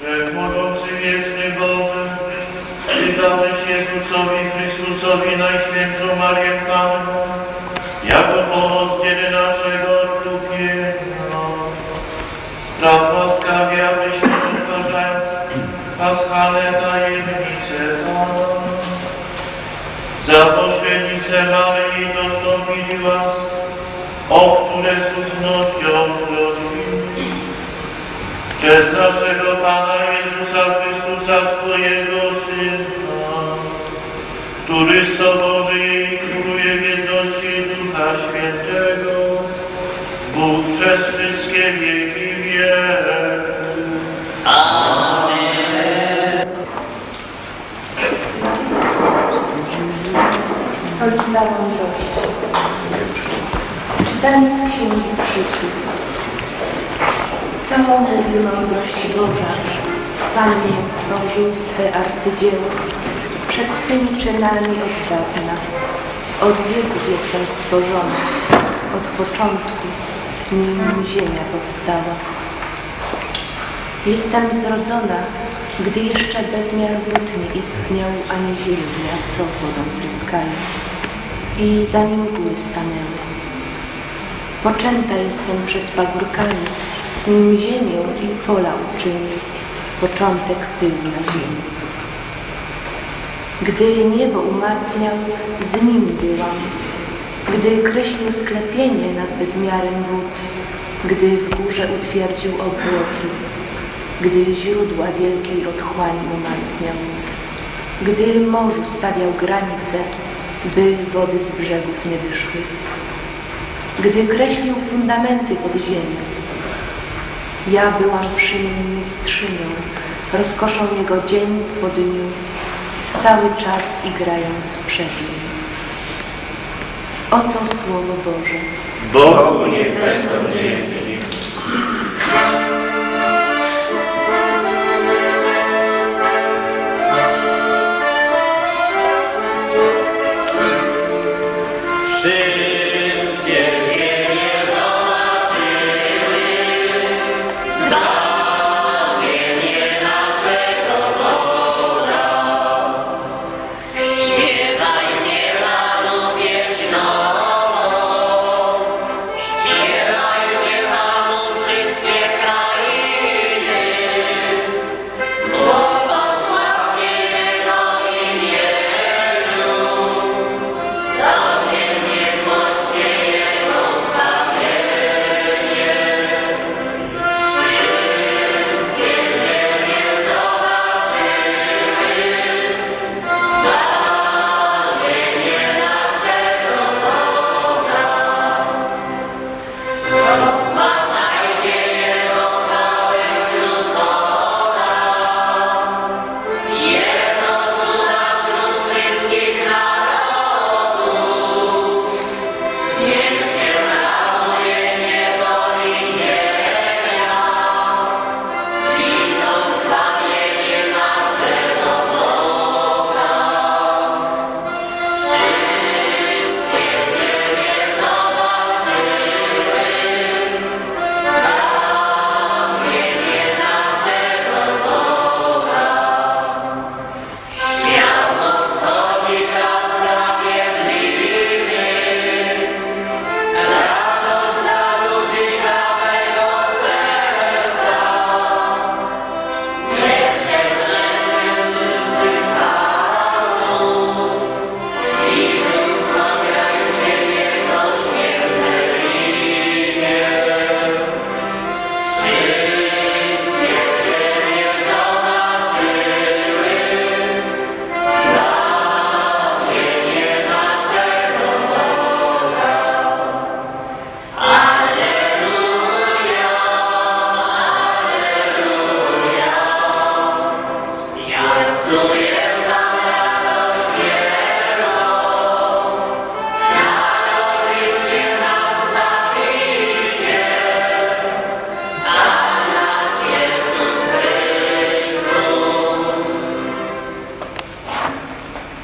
Wszechmogący wieczny Boże, Ty dałeś Jezusowi Chrystusowi Najświętszą Marię Panną, jako pomoc kiedy naszego odkupienia. Spraw łaskawie, abyśmy rozważając paschalne tajemnice Pana, za pośrednicę mamy i dostąpili łask, o które z prosimy. Przez naszego Pana Jezusa Chrystusa, Twojego Syna, który z Tobą żyje i króluje w jedności Ducha Świętego, Bóg przez wszystkie wieki. Stolica mądrości. Czytanie z Księgi Przysłów. To mówi mądrości Boża. Pan mnie stworzył swe arcydzieło przed swymi czynami od dawna. Od wieków jestem stworzony, od początku, nim ziemia powstała. Jestem zrodzona, gdy jeszcze bezmiar wód nie istniał, ani ziemia, co wodą tryskają. I zanim góry stanęły. Poczęta jestem przed pagórkami, nim ziemię i pola uczynił, początek pył na ziemi. Gdy niebo umacniał, z nim byłam. Gdy kreślił sklepienie nad bezmiarem wód, gdy w górze utwierdził obłoki, gdy źródła wielkiej otchłani umacniał, gdy morzu stawiał granice, by wody z brzegów nie wyszły, gdy kreślił fundamenty pod ziemią. Ja byłam przy nim mistrzynią, rozkoszą jego dzień po dniu, cały czas igrając przed nim. Oto Słowo Boże. Bogu niech będą dzięki.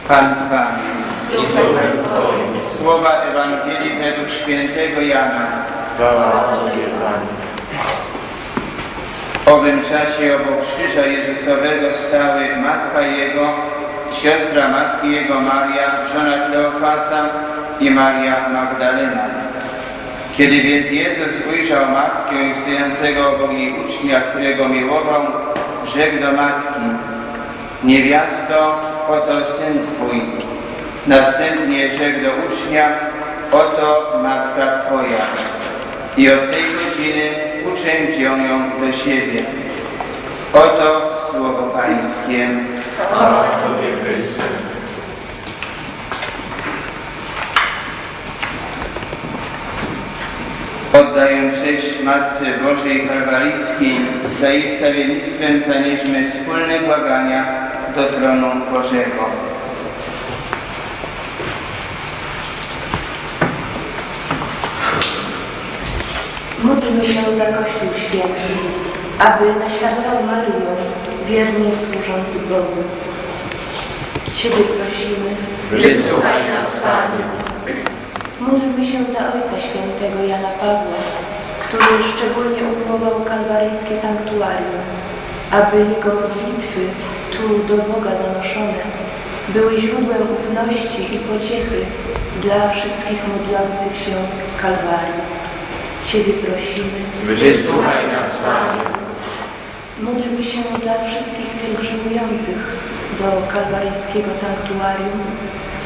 Pan z Wami. Słowa Ewangelii według świętego Jana. W owym czasie obok krzyża Jezusowego stały matka Jego, siostra matki Jego Maria, żona Kleofasa i Maria Magdalena. Kiedy więc Jezus ujrzał matkę i stojącego obok jej ucznia, którego miłował, rzekł do matki, Niewiasto, oto syn Twój. Następnie rzekł do ucznia, oto matka Twoja. I od tej godziny uczeń wziął ją do siebie. Oto słowo Pańskie. Chwała Tobie, Chryste. Oddaję cześć Matce Bożej Kalwaryjskiej. Za jej wstawiennictwem zanieśmy wspólne błagania do tronu Bożego. Módlmy się za Kościół Święty, aby naśladował Maryję, wiernie służąc Bogu. Ciebie prosimy, Wysłuchaj nas, Panie. módlmy się za Ojca Świętego Jana Pawła, który szczególnie umiłował kalwaryjskie sanktuarium, aby jego modlitwy tu do Boga zanoszone były źródłem ufności i pociechy dla wszystkich modlących się Kalwarii. Ciebie prosimy, Wysłuchaj nas, Panie. Módlmy się za wszystkich pielgrzymujących do kalwaryjskiego sanktuarium,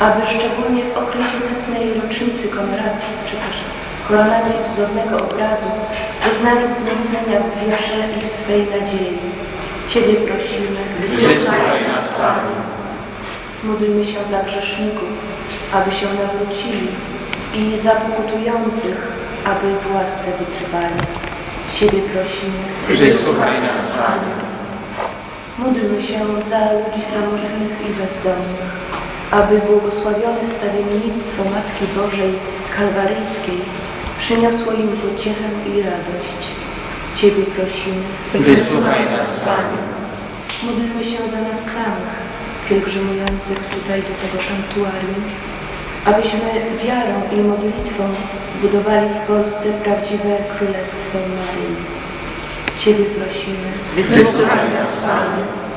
aby szczególnie w okresie setnej rocznicy konora- przepraszam, koronacji cudownego obrazu doznali wzmocnienia w wierze i w swej nadziei. Ciebie prosimy, Wysłuchaj nas, Panie. Módlmy się za grzeszników, aby się nawrócili i za pokutujących, aby w łasce wytrwali. Ciebie prosimy, Wysłuchaj nas, Panie. Módlmy się za ludzi samotnych i bezdomnych, aby błogosławione wstawiennictwo Matki Bożej Kalwaryjskiej przyniosło im pociechę i radość. Ciebie prosimy. Wysłuchaj nas, Panie. Módlmy się za nas samych, pielgrzymujących tutaj do tego sanktuarium, abyśmy wiarą i modlitwą budowali w Polsce prawdziwe Królestwo Maryi. Ciebie prosimy. Wysłuchaj nas, Panie.